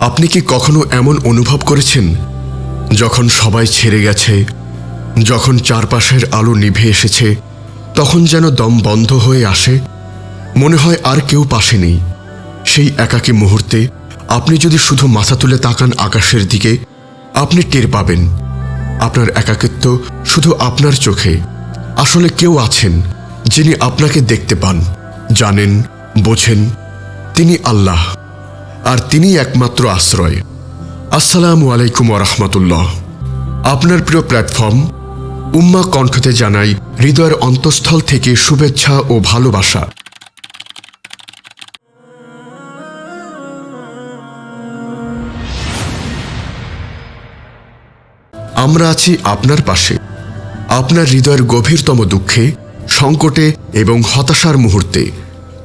আপনি কি কখনো এমন অনুভব করেছেন, যখন সবাই ছেড়ে গেছে, যখন চারপাশের আলো নিভে এসেছে, তখন যেন দম বন্ধ হয়ে আসে? মনে হয় আর কেউ পাশে নেই। সেই একাকী মুহূর্তে আপনি যদি শুধু মাথা তুলে তাকান আকাশের দিকে, আপনি টের পাবেন। আপনার একাকিত্ব শুধু আপনার চোখে। আসলে কেউ আছেন যিনি আপনাকে দেখতে পান, জানেন, বোঝেন। তিনি আল্লাহ। আর তিনি একমাত্র আশ্রয়। আসসালামু আলাইকুম রহমতুল্লাহ। আপনার প্রিয় প্ল্যাটফর্ম, উম্মা কণ্ঠতে জানাই হৃদয়ের অন্তঃস্থল থেকে শুভেচ্ছা ও ভালোবাসা। আমরা আছি আপনার পাশে। আপনার হৃদয়ের গভীরতম দুঃখে, সংকটে এবং হতাশার মুহূর্তে।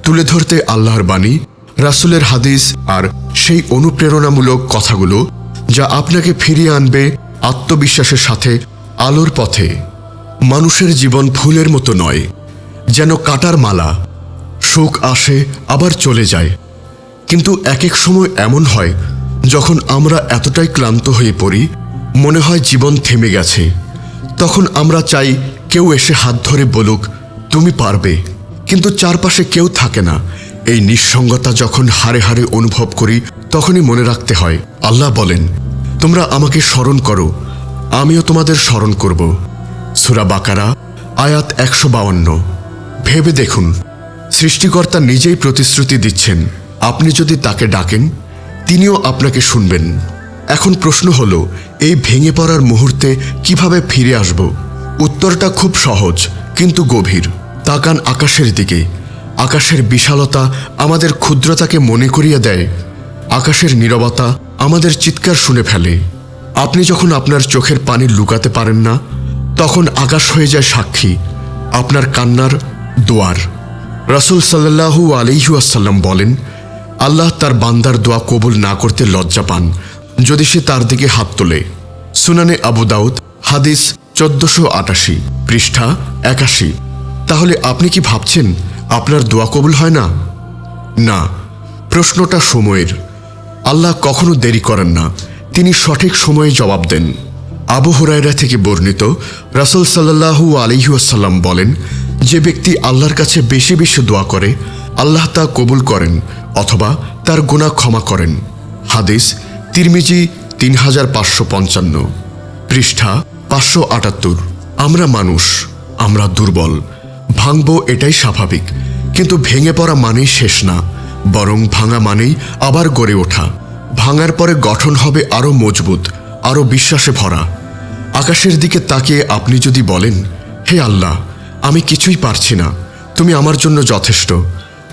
তুলে ধরতে আল্লাহর বাণী রাসূলের হাদিস আর সেই অনুপ্রেরণামূলক কথাগুলো যা আপনাকে ফিরিয়ে আনবে আত্মবিশ্বাসের সাথে আলোর পথে। মানুষের জীবন ফুলের মতো নয়, যেন কাটার মালা। সুখ আসে, আবার চলে যায়। কিন্তু এক এক সময় এমন হয়, যখন আমরা এতটাই ক্লান্ত হয়ে পড়ি, মনে হয় জীবন থেমে গেছে। তখন আমরা চাই কেউ এসে হাত ধরে বলুক, তুমি পারবে। কিন্তু চারপাশে কেউ থাকে না এই নিঃসঙ্গতা যখন হারে হারে অনুভব করি, তখনই মনে রাখতে হয়, আল্লাহ বলেন, তোমরা আমাকে স্মরণ করো, আমিও তোমাদের স্মরণ করব। সুরা বাকারা, আয়াত একশো বাউন্ন। ভেবে দেখুন, সৃষ্টিকর্তা নিজেই প্রতিশ্রুতি দিচ্ছেন, আপনি যদি তাকে ডাকেন, তিনিও আপনাকে শুনবেন। এখন প্রশ্ন হলো, এই ভেঙে পড়ার মুহূর্তে কীভাবে ফিরে আসব? উত্তরটা খুব সহজ, কিন্তু গভীর। তাকান আকাশের দিকে। আকাশের বিশালতা আমাদের ক্ষুদ্রতাকে মনে করিয়ে দেয়। আকাশের নীরবতা আমাদের চিৎকার শুনে ফেলে। আপনি যখন আপনার চোখের পানি লুকাতে পারেন না, তখন আকাশ হয়ে যায় সাক্ষী, আপনার কান্নার দোয়ার। রাসুল সাল্লাহু আলিহাসাল্লাম বলেন, আল্লাহ তার বান্দার দোয়া কবুল না করতে লজ্জা পান, যদি সে তার দিকে হাত তোলে। সুনানে আবু দাউদ, হাদিস চোদ্দশো আটাশি, পৃষ্ঠা একাশি। তাহলে আপনি কি ভাবছেন আপনার দোয়া কবুল হয় না? না, প্রশ্নটা সময়ের। আল্লাহ কখনো দেরি করেন না। তিনি সঠিক সময়ে জবাব দেন। আবু হুরায়রা থেকে বর্ণিত রাসুল সাল্লাহু আলিহাসাল্লাম বলেন, যে ব্যক্তি আল্লাহর কাছে বেশি বেশি দোয়া করে, আল্লাহ তা কবুল করেন অথবা তার গুণা ক্ষমা করেন। হাদিস, তিরমিজি তিন হাজার পাঁচশো পঞ্চান্ন, পৃষ্ঠা পাঁচশো আটাত্তর। আমরা মানুষ, আমরা দুর্বল। ভাঙব এটাই স্বাভাবিক। কিন্তু ভেঙে পড়া মানেই শেষ না, বরং ভাঙা মানেই আবার গড়ে ওঠা। ভাঙার পরে গঠন হবে আরও মজবুত আরও বিশ্বাসে ভরা। আকাশের দিকে তাকিয়ে আপনি যদি বলেন, হে আল্লাহ, আমি কিছুই পারছি না, তুমি আমার জন্য যথেষ্ট।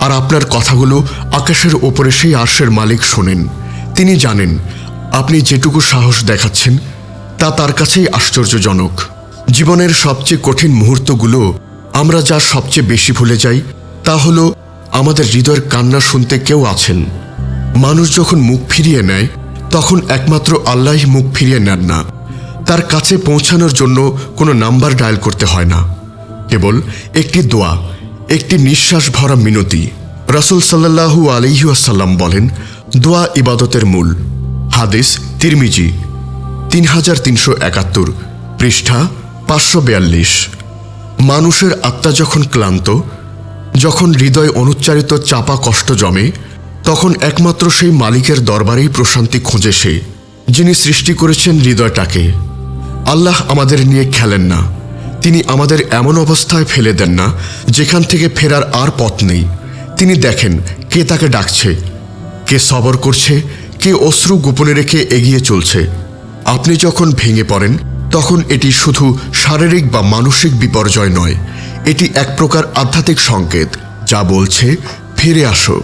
আর আপনার কথাগুলো আকাশের ওপরে সেই আর্শের মালিক শোনেন। তিনি জানেন, আপনি যেটুকু সাহস দেখাচ্ছেন, তা তার কাছেই আশ্চর্যজনক। জীবনের সবচেয়ে কঠিন মুহূর্তগুলো আমরা যা সবচেয়ে বেশি ভুলে যাই, তা হলো আমাদের হৃদয়ের কান্না শুনতে কেউ আছেন। মানুষ যখন মুখ ফিরিয়ে নেয়, তখন একমাত্র আল্লাহ মুখ ফিরিয়ে নেন না। তার কাছে পৌঁছানোর জন্য কোনো নাম্বার ডায়াল করতে হয় না। কেবল একটি দোয়া, একটি নিঃশ্বাস ভরা মিনতি। রাসুল সাল্লাহু আলিহাসাল্লাম বলেন, দোয়া ইবাদতের মূল। হাদিস তিরমিজি, তিন হাজার তিনশো একাত্তর, পৃষ্ঠা পাঁচশো বিয়াল্লিশ। মানুষের আত্মা যখন ক্লান্ত, যখন হৃদয় অনুচ্চারিত চাপা কষ্ট জমে, তখন একমাত্র সেই মালিকের দরবারেই প্রশান্তি খোঁজে সে, যিনি সৃষ্টি করেছেন হৃদয়টাকে। আল্লাহ আমাদের নিয়ে খেলেন না। তিনি আমাদের এমন অবস্থায় ফেলে দেন না, যেখান থেকে ফেরার আর পথ নেই। তিনি দেখেন কে তাকে ডাকছে, কে সবর করছে, কে অশ্রু গোপনে রেখে এগিয়ে চলছে। আপনি যখন ভেঙে পড়েন তখন এটি শুধু শারীরিক বা মানসিক বিপর্যয় নয়, এটি এক প্রকার আধ্যাত্মিক সংকেত যা বলছে, ফিরে আসো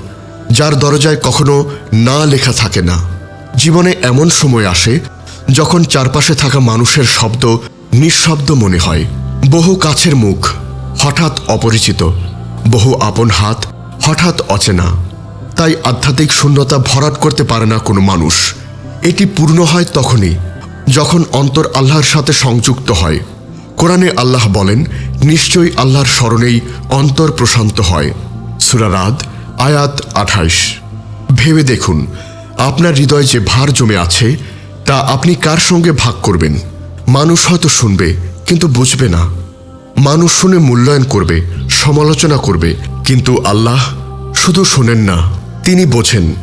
যার দরজায় কখনো না লেখা থাকে না। জীবনে এমন সময় আসে যখন চারপাশে থাকা মানুষের শব্দ নিঃশব্দ মনে হয়। বহু কাছের মুখ হঠাৎ অপরিচিত, বহু আপন হাত হঠাৎ অচেনা। তাই আধ্যাত্মিক শূন্যতা ভরাট করতে পারে না কোনো মানুষ। এটি পূর্ণ হয় তখনই। যখন অন্তর আল্লাহর সাথে সংযুক্ত হয়, কোরআনে আল্লাহ বলেন, নিশ্চয়ই আল্লাহর স্মরণেই অন্তর প্রশান্ত হয়। সুরারাদ আয়াত আঠাইশ। ভেবে দেখুন, আপনার হৃদয়ে যে ভার জমে আছে, তা আপনি কার সঙ্গে ভাগ করবেন? মানুষ হয়তো শুনবে, কিন্তু বুঝবে না। মানুষ শুনে মূল্যায়ন করবে, সমালোচনা করবে, কিন্তু আল্লাহ শুধু শোনেন না, তিনি বোঝেন,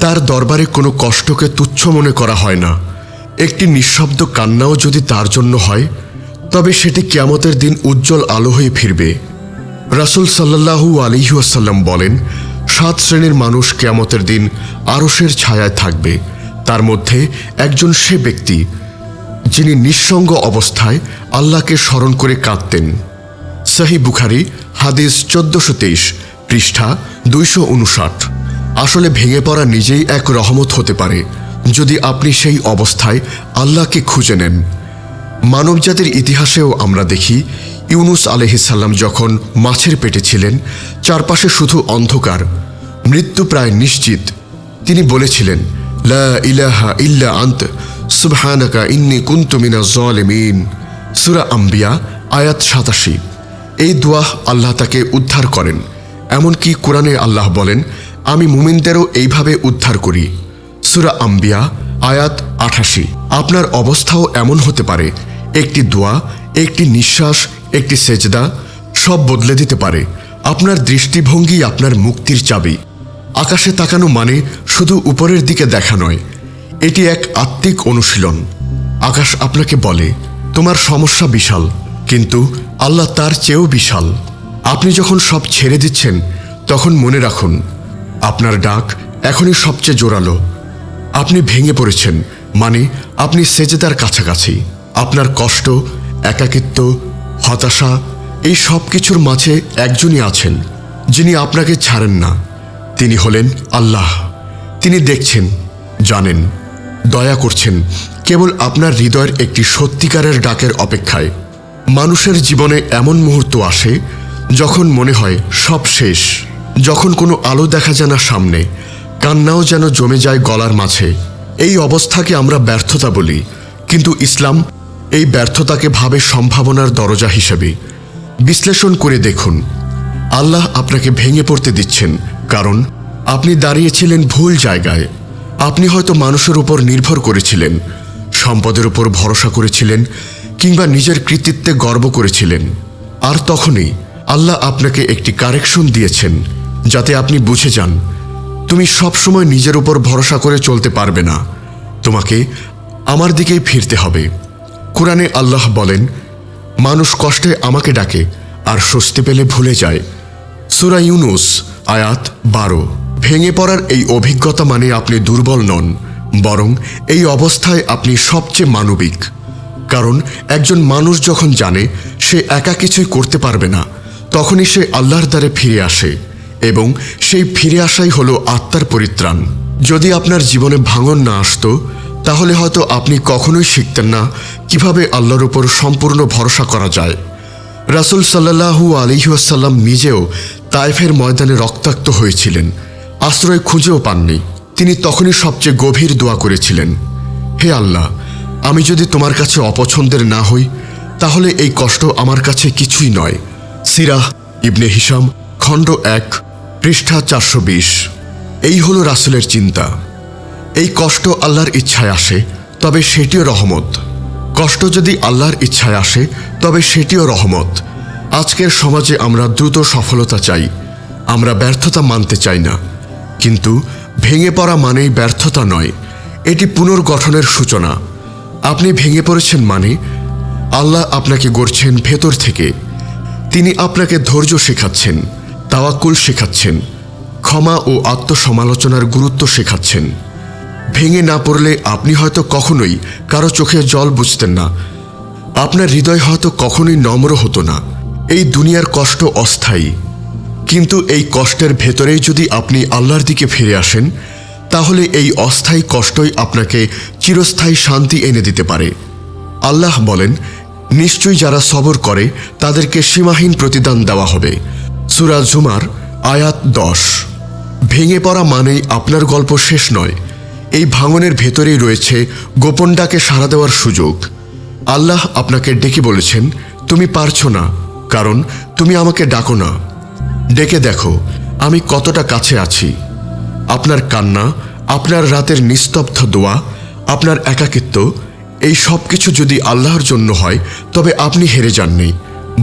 তার দরবারে কোনো কষ্টকে তুচ্ছ মনে করা হয় না। একটি নিঃশব্দ কান্নাও যদি তার জন্য হয়, তবে সেটি কিয়ামতের দিন উজ্জ্বল আলো হয়ে ফিরবে। রাসুল সাল্লাহু আলিহাসাল্লাম বলেন, সাত শ্রেণির মানুষ কেয়ামতের দিন আরসের ছায়ায় থাকবে। তার মধ্যে একজন সে ব্যক্তি, যিনি নিঃসঙ্গ অবস্থায় আল্লাহকে স্মরণ করে কাঁদতেন। সাহি বুখারি, হাদিস চোদ্দশো তেইশ, পৃষ্ঠা দুইশো উনষাট। আসলে ভেঙে পড়া নিজেই এক রহমত হতে পারে। যদি আপনি সেই অবস্থায় আল্লাহকে খুঁজে নেন। মানবজাতির ইতিহাসেও আমরা দেখি, ইউনুস আলহিসাল্লাম যখন মাছের পেটে ছিলেন, চারপাশে শুধু অন্ধকার, মৃত্যু প্রায় নিশ্চিত। তিনি বলেছিলেন, লা ইলাহা ইল্লা আন্ত, সুবহানাকা ইন্নি কুনতু মিনাজ জালিমিন। সূরা আম্বিয়া, আয়াত সাতাশি। এই দোয়া আল্লাহ তাকে উদ্ধার করেন। এমনকি কোরআনে আল্লাহ বলেন, আমি মুমিনদেরও এইভাবে উদ্ধার করি। সুরা আম্বিয়া, আয়াত আঠাশি। আপনার অবস্থাও এমন হতে পারে। একটি দোয়া, একটি নিঃশ্বাস, একটি সেজদা, সব বদলে দিতে পারে। আপনার দৃষ্টিভঙ্গি আপনার মুক্তির চাবি। আকাশে তাকানো মানে শুধু উপরের দিকে দেখা নয়। এটি এক আত্মিক অনুশীলন। আকাশ আপনাকে বলে, তোমার সমস্যা বিশাল, কিন্তু আল্লাহ তার চেয়েও বিশাল। আপনি যখন সব ছেড়ে দিচ্ছেন, তখন মনে রাখুন, আপনার ডাক এখনই সবচেয়ে জোরালো। আপনি ভেঙে পড়েছেন। মানে আপনি সেজেদার কাছাকাছি। আপনার কষ্ট, একাকিত্ব, হতাশা, এই সব কিছুর মাঝে একজনই আছেন, যিনি আপনাকে ছাড়েন না। তিনি হলেন আল্লাহ। তিনি দেখছেন, জানেন, দয়া করছেন, কেবল আপনার হৃদয়ের একটি সত্যিকারের ডাকের অপেক্ষায়। মানুষের জীবনে এমন মুহূর্ত আসে, যখন মনে হয় সব শেষ, যখন কোনো আলো দেখা যায় না সামনে কান্নাও যেন জমে যায় গলার মাঝে। এই অবস্থাকে আমরা ব্যর্থতা বলি, কিন্তু ইসলাম এই ব্যর্থতাকে ভাবে সম্ভাবনার দরজা হিসেবে। বিশ্লেষণ করে দেখুন, আল্লাহ আপনাকে ভেঙে পড়তে দিচ্ছেন, কারণ আপনি দাঁড়িয়েছিলেন ভুল জায়গায়। আপনি হয়তো মানুষের উপর নির্ভর করেছিলেন, সম্পদের উপর ভরসা করেছিলেন, কিংবা নিজের কৃতিত্বে গর্ব করেছিলেন। আর তখনই আল্লাহ আপনাকে একটি কারেকশন দিয়েছেন, যাতে আপনি বুঝে যান তুমি সবসময় নিজের উপর ভরসা করে চলতে পারবে না। তোমাকে আমার দিকেই ফিরতে হবে। কোরআনে আল্লাহ বলেন, মানুষ কষ্টে আমাকে ডাকে আর স্বস্তি পেলে ভুলে যায়। সুরা ইউনুস, আয়াত বারো। ভেঙে পড়ার এই অভিজ্ঞতা মানে আপনি দুর্বল নন, বরং এই অবস্থায় আপনি সবচেয়ে মানবিক। কারণ একজন মানুষ যখন জানে, সে একা কিছুই করতে পারবে না, তখনই সে আল্লাহর দ্বারে ফিরে আসে। এবং সেই ফিরে আসাই হলো আত্মার পরিত্রাণ। যদি আপনার জীবনে ভাঙন না আসতো, তাহলে হয়তো আপনি কখনোই শিখতেন না কীভাবে আল্লাহর উপর সম্পূর্ণ ভরসা করা যায়। রাসুল সাল্লাহু আলিহাসাল্লাম নিজেও তাইফের ময়দানে রক্তাক্ত হয়েছিলেন, আশ্রয় খুঁজেও পাননি। তিনি তখনই সবচেয়ে গভীর দোয়া করেছিলেন, হে আল্লাহ, আমি যদি তোমার কাছে অপছন্দের না হই, তাহলে এই কষ্ট আমার কাছে কিছুই নয়। সিরাহ ইবনে হিসাম খণ্ড এক। পৃষ্ঠা চারশো বিশ। এই হলো রাসুলের চিন্তা। এই কষ্ট আল্লাহর ইচ্ছায় আসে, তবে সেটিও রহমত। কষ্ট যদি আল্লাহর ইচ্ছায় আসে, তবে সেটিও রহমত। আজকের সমাজে আমরা দ্রুত সফলতা চাই, আমরা ব্যর্থতা মানতে চাই না। কিন্তু ভেঙে পড়া মানেই ব্যর্থতা নয়, এটি পুনর্গঠনের সূচনা। আপনি ভেঙে পড়েছেন মানে আল্লাহ আপনাকে গড়ছেন ভেতর থেকে। তিনি আপনাকে ধৈর্য শেখাচ্ছেন। তাওয়াক্কুল শেখাচ্ছেন, ক্ষমা ও আত্মসমালোচনার গুরুত্ব শেখাচ্ছেন। ভেঙে না পড়লে আপনি হয়তো কখনোই কারও চোখে জল বুঝতেন না। আপনার হৃদয় হয়তো কখনোই নম্র হতো না। এই দুনিয়ার কষ্ট অস্থায়ী। কিন্তু এই কষ্টের ভেতরেই যদি আপনি আল্লাহর দিকে ফিরে আসেন, তাহলে এই অস্থায়ী কষ্টই আপনাকে চিরস্থায়ী শান্তি এনে দিতে পারে। আল্লাহ বলেন, নিশ্চয়ই যারা সবর করে, তাদেরকে সীমাহীন প্রতিদান দেওয়া হবে। সুরা জুমার আয়াত দশ। ভেঙে পড়া মানেই আপনার গল্প শেষ নয়। এই ভাঙনের ভেতরেই রয়েছে গোপন ডাকে সাড়া দেওয়ার সুযোগ। আল্লাহ আপনাকে ডেকে বলেছেন, তুমি পারছ না, কারণ তুমি আমাকে ডাকো না। ডেকে দেখো, আমি কতটা কাছে আছি। আপনার কান্না, আপনার রাতের নিস্তব্ধ দোয়া, আপনার একাকিত্ব, এই সব কিছু যদি আল্লাহর জন্য হয়, তবে আপনি হেরে যাননি,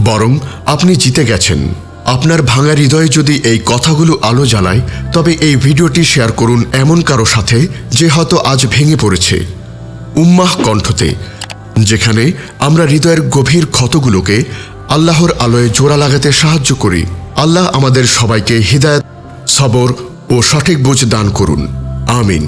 বরং আপনি জিতে গেছেন। আপনার ভাঙা হৃদয়ে যদি এই কথাগুলো আলো জ্বালায় তবে এই ভিডিওটি শেয়ার করুন এমন কারও সাথে যে হয়তো আজ ভেঙে পড়েছে। উম্মাহ কণ্ঠতে, যেখানে আমরা হৃদয়ের গভীর ক্ষতগুলোকে আল্লাহর আলোয় জোড়া লাগাতে সাহায্য করি। আল্লাহ আমাদের সবাইকে হৃদায়ত সবর ও সঠিক বুঝ দান করুন। আমিন।